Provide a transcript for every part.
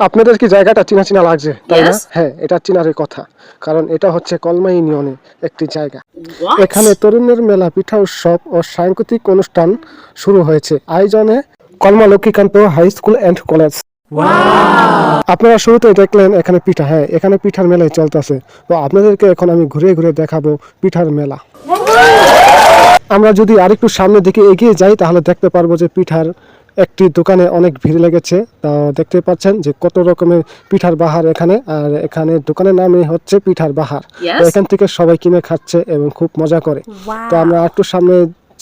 আপনাদের কি জায়গাটা চিনা চিনা লাগছে? তাই না? হ্যাঁ এটা চিনারই কথা। কারণ এটা হচ্ছে কলমা ইউনিয়নে একটি জায়গা। এখানে তরুণের মেলা পিঠা উৎসব ও সাংস্কৃতিক অনুষ্ঠান শুরু হয়েছে। আয়োজনে Kalma Lakshmikanta high school and college. আপনারা শুরুতে দেখলেন এখানে পিঠা। হ্যাঁ এখানে পিঠার মেলায় চলতেছে। তো আপনাদেরকে এখন আমি ঘুরে ঘুরে দেখাবো পিঠার মেলা। আমরা যদি আরেকটু সামনের দিকে এগিয়ে যাই তাহলে দেখতে পারব যে পিঠার একটি দোকানে অনেক ভিড় লেগেছে। তা দেখতে পাচ্ছেন যে কত রকমের পিঠার বাহার এখানে আর এখানে দোকানের নামই হচ্ছে পিঠার বাহার। এখান থেকে সবাই কিনে খাচ্ছে এবং খুব মজা করে। তো আমরা একটু সামনে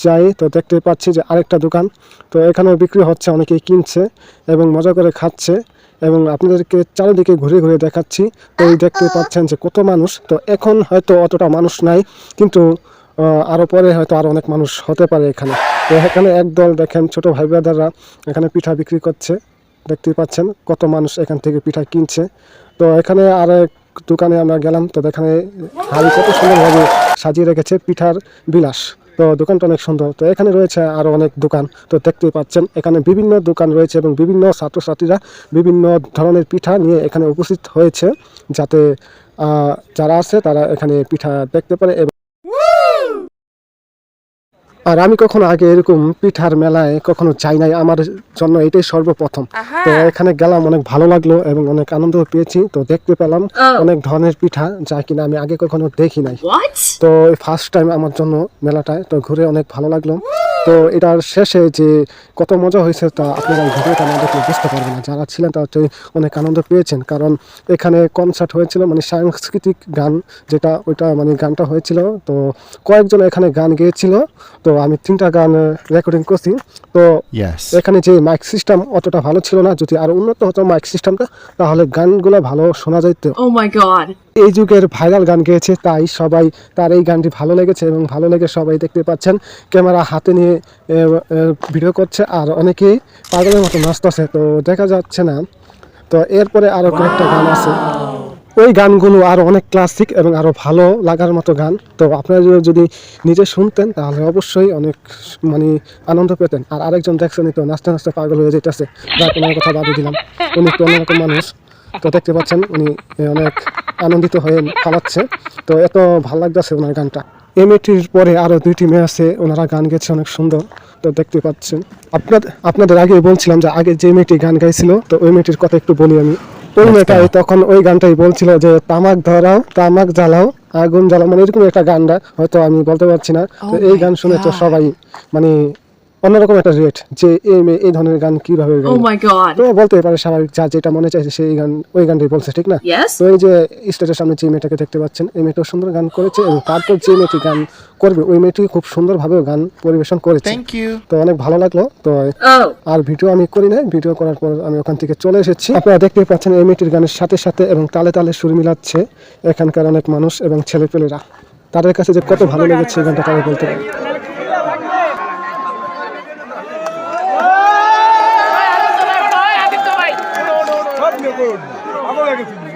যাই তো দেখতে পাচ্ছি যে আরেকটা দোকান। তো এখানেও বিক্রি হচ্ছে অনেকেই কিনছে এবং মজা করে খাচ্ছে এবং আপনাদেরকে চারিদিকে ঘুরে ঘুরে দেখাচ্ছি। তো দেখতে পাচ্ছেন যে কত মানুষ। তো এখন হয়তো অতটা মানুষ নাই কিন্তু আহ, আরও পরে হয়তো আরও অনেক মানুষ হতে পারে এখানে। তো এখানে একদল দেখেন ছোট ভাই ব্রাদাররা এখানে পিঠা বিক্রি করছে। দেখতেই পাচ্ছেন কত মানুষ এখান থেকে পিঠা কিনছে। তো এখানে আর দোকানে আমরা গেলাম তো এখানে হাড়ি কত সুন্দরভাবে সাজিয়ে রেখেছে পিঠার বিলাস। তো দোকানটা অনেক সুন্দর। তো এখানে রয়েছে আরও অনেক দোকান। তো দেখতেই পাচ্ছেন এখানে বিভিন্ন দোকান রয়েছে এবং বিভিন্ন ছাত্রছাত্রীরা বিভিন্ন ধরনের পিঠা নিয়ে এখানে উপস্থিত হয়েছে। যাতে যারা আছে তারা এখানে পিঠা দেখতে পারে আর আমি কখনো আগে এরকম পিঠার মেলায় কখনো যাই নাই আমার জন্য এটাই সর্বপ্রথম। তো এখানে গেলাম অনেক ভালো লাগল এবং অনেক আনন্দ পেয়েছি। তো দেখতে পেলাম. অনেক ধরনের পিঠা যা কিনা আমি আগে কখনো দেখি নাই। তো ফার্স্ট টাইম আমার জন্য মেলাটায় তো ঘুরে অনেক ভালো লাগল। তো এটার শেষে যে কত মজা হয়েছে তা আপনারা এই ভিডিওটা না দেখলে বুঝতে পারবেন না। যারা ছিলেন তারা তো অনেক আনন্দ পেয়েছেন কারণ এখানে কনসার্ট হয়েছিল মানে সাংস্কৃতিক গান যেটা ওইটা মানে গানটা হয়েছিল। তো কয়েকজন এখানে গান গেয়েছিল। তো আমি তিনটা গান রেকর্ডিং করছি। তো. এখানে যে মাইক সিস্টেম অতটা ভালো ছিল না। যদি আরও উন্নত হতো মাইক সিস্টেমটা তাহলে গানগুলো ভালো শোনা যেত Oh. এই যুগের ভাইরাল গান গেয়েছে, তাই সবাই তার এই গানটি ভালো লেগেছে এবং ভালো লেগে সবাই দেখতে পাচ্ছেন। ক্যামেরা হাতে নিয়ে ভিডিও করছে আর অনেকেই পাগলের মতো নাচতেছে, তো দেখা যাচ্ছে না। তো এরপরে আরও কয়েকটা গান আছে। ওই গানগুলো আরও অনেক ক্লাসিক এবং আরও ভালো লাগার মতো গান। তো আপনারা যদি- নিজে শুনতেন, তাহলে অবশ্যই অনেক মানে আনন্দ পেতেন। আর আরেকজন দেখছেন তো নাচতে নাচতে পাগল হয়ে যেতেছে যার কোনো কথা বাদে দিলাম। উনি তো অন্যরকম মানুষ। তো দেখতে পাচ্ছেন, উনি অনেক আনন্দিত হয়ে পালাচ্ছে। তো এত ভালো লাগতেছে ওনার গানটা। এই মেয়েটির পরে আরও দুইটি মেয়ে আছে ওনারা গান গেছে অনেক সুন্দর। তো দেখতে পাচ্ছেন। আপনাদের আপনাদের আগে বলছিলাম যে আগে যে মেয়েটি গান গাইছিল তো ওই মেয়েটির কথা একটু বলি আমি। ওই মেয়েটাই তখন ওই গানটাই বলছিল যে তামাক ধরাও তামাক জ্বালাও আগুন জ্বালাও মানে এরকম একটা গানটা হয়তো আমি বলতে পারছি না। তো এই গান শুনে তো সবাই মানে অন্যরকম একটা রেট যে এই মেয়ে এই ধরনের গান কীভাবে Oh. তো বলতে পারে স্বাভাবিক যা যেটা মনে চাইছে সেই গান ওই গানটাই বলছে ঠিক না? তো এই যে স্টেজের সামনে যে মেয়েটাকে দেখতে পাচ্ছেন এই মেয়েটাও সুন্দর গান করেছে এবং তারপর যে মেয়েটি গান করবে ওই মেয়েটি খুব সুন্দরভাবে গান পরিবেশন করেছে. তো অনেক ভালো লাগল তো Oh. আর ভিডিও আমি করি নাই ভিডিও করার পর আমি ওখান থেকে চলে এসেছি। আপনারা দেখতে পাচ্ছেন এই মেয়েটির গানের সাথে সাথে এবং তালে তালে সুর মিলাচ্ছে এখানকার অনেক মানুষ এবং ছেলেপেলেরা। তাদের কাছে যে কত ভালো লেগেছে এই গানটা তারা বলতে পারে সব নিয়ে করুন আমার লাগে